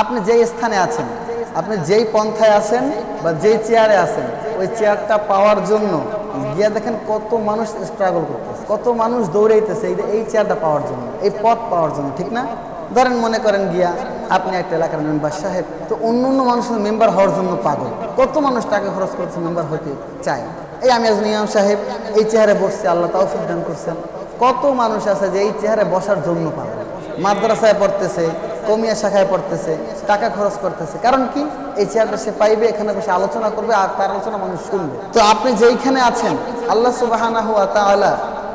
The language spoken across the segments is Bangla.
আপনি যেই স্থানে আছেন, আপনি যেই পন্থায় আছেন বা যেই চেয়ারে আছেন, ওই চেয়ারটা পাওয়ার জন্য গিয়া দেখেন কত মানুষ স্ট্রাগল করতেছে, কত মানুষ দৌড়াইতেছে এই চেয়ারটা পাওয়ার জন্য, এই পথ পাওয়ার জন্য, ঠিক না? ধরেন মনে করেন গিয়া আপনি একটা এলাকার মেম্বার সাহেব, তো অন্য অন্য মানুষের মেম্বার হওয়ার জন্য পাগল, কত মানুষ টাকা খরচ করছে মেম্বার হতে চায়? এই আমি আজ নিয়াম সাহেব, এই চেহারে বসছি, আল্লাহ তাও দান করছেন, কত মানুষ আছে যে এই চেহারে বসার জন্য পাগল? মাদ্রাসায় পড়তেছে কমিয়া শাখায় পড়তেছে, টাকা খরচ করতেছে। কারণ কি? এই চেয়ারটা সে পাইবে, এখানে বসে আলোচনা করবে, আর তার আলোচনা মানুষ শুনবে। তো আপনি যেইখানে আছেন, আল্লাহ সুবাহানা হুয়া তাআলা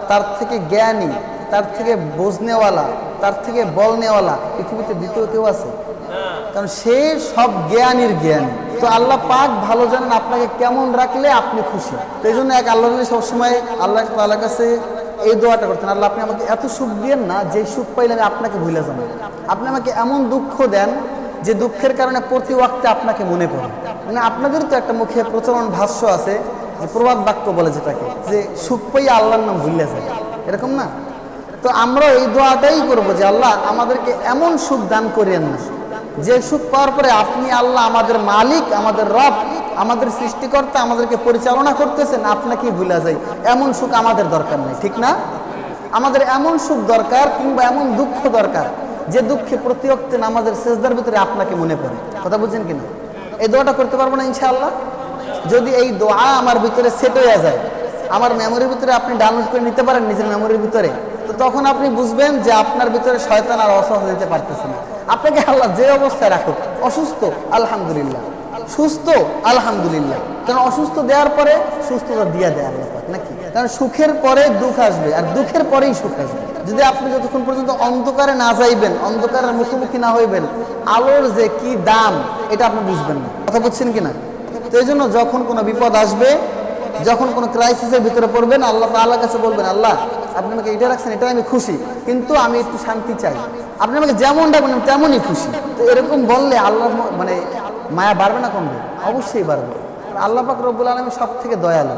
তার থেকে জ্ঞানী, তার থেকে বোঝনেওয়ালা, তার থেকে বল নেওয়ালা পৃথিবীতে দ্বিতীয় কেউ আছে? কারণ সে সব জ্ঞানীর জ্ঞানী। তো আল্লাহ পাক ভালো জানেন আপনাকে কেমন রাখলে আপনি খুশি। তো এই জন্য এক আল্লাহ সবসময় আল্লাহ তাআলার কাছে এই দোয়াটা করতেন আল্লাহ আপনি আমাকে এত সুখ দিয়েন না যে সুখ পাইলে আমি আপনাকে ভুলে যাব। আপনি আমাকে এমন দুঃখ দেন যে দুঃখের কারণে প্রতি ওয়াক্তে আপনাকে মনে পড়ে। মানে আপনাদের তো একটা মুখে প্রচলন ভাষ্য আছে, যে প্রবাদ বাক্য বলে যেটাকে, যে সুখ পাইয়া আল্লাহর নাম ভুলে যায়। এরকম না? তো আমরা এই দোয়াটাই করব যে আল্লাহ আমাদেরকে এমন সুখ দান করিয়েন না। যে সুখ পাওয়ার পরে আপনি আল্লাহ আমাদের মালিক, আমাদের রব আমাদের সৃষ্টিকর্তা আমাদেরকে পরিচালনা করতেছেন, আপনাকেই ভুলা যায় এমন সুখ আমাদের দরকার নেই, ঠিক না? আমাদের এমন সুখ দরকার কিংবা এমন দুঃখ দরকার, যে দুঃখে প্রতিরক্তে নামাজের শেষদার ভিতরে আপনাকে মনে পড়ে। কথা বুঝছেন কিনা? এই দোয়াটা করতে পারব না ইনশাআল্লাহ? যদি এই দোয়া আমার ভিতরে সেট হয়ে যায়, আমার মেমোরির ভিতরে আপনি ডাউনলোড করে নিতে পারেন নিজের মেমোরির ভিতরে, তো তখন আপনি বুঝবেন যে আপনার ভিতরে শয়তান আর অসহ দিতে পারতেছে না। আপনাকে আল্লাহ যে অবস্থায় রাখুক, অসুস্থ, আলহামদুলিল্লাহ। সুস্থ, আলহামদুলিল্লাহ। কারণ অসুস্থ দেওয়ার পরে সুস্থতা দিয়ে দেয় আল্লাহ নাকি? কারণ সুখের পরে দুঃখ আসবে, আর দুঃখের পরেই সুখ আসবে। যদি আপনি যতক্ষণ পর্যন্ত অন্ধকারে না যাইবেন, অন্ধকারের মুখোমুখি না হইবেন, আলোর যে কি দাম, এটা আপনি বুঝবেন না। কথা বুঝছেন কিনা? তো এই জন্য যখন কোনো বিপদ আসবে, যখন কোনো ক্রাইসিসের ভিতরে পড়বেন, আল্লাহ আল্লাহ কাছে বলবেন, আল্লাহ, আপনি আমাকে এটা রাখছেন এটা আমি খুশি। কিন্তু আমি একটু শান্তি চাই। আপনি আমাকে যেমন ডাকবেন তেমনই খুশি। তো এরকম বললে আল্লাহ মানে মায়া বাড়বে না কমবে অবশ্যই বাড়বে। আল্লাহ পাক রব্বুল আলমী সব থেকে দয়ালু।